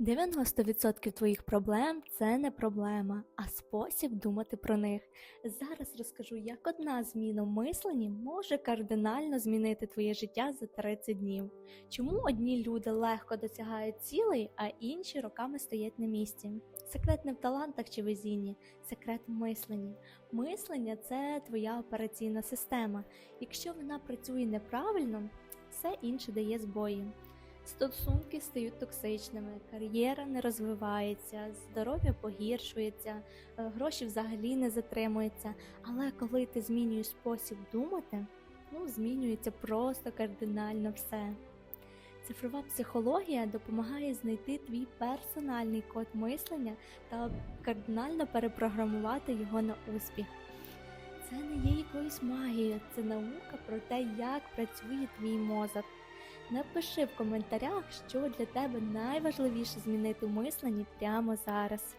90% твоїх проблем це не проблема, а спосіб думати про них. Зараз розкажу, як одна зміна в мисленні може кардинально змінити твоє життя за 30 днів. Чому одні люди легко досягають цілей, а інші роками стоять на місці? Секрет не в талантах чи везінні, секрет в мисленні. Мислення це твоя операційна система. Якщо вона працює неправильно, все інше дає збої. Стосунки стають токсичними, кар'єра не розвивається, здоров'я погіршується, е, гроші взагалі не затримуються. Але коли ти змінюєш спосіб думати, ну змінюється просто кардинально все. Цифрова психологія допомагає знайти твій персональний код мислення та кардинально перепрограмувати його на успіх. Це не є якоюсь магією, це наука про те, як працює твій мозок. Напиши в коментарях, що для тебе найважливіше змінити в мисленні прямо зараз.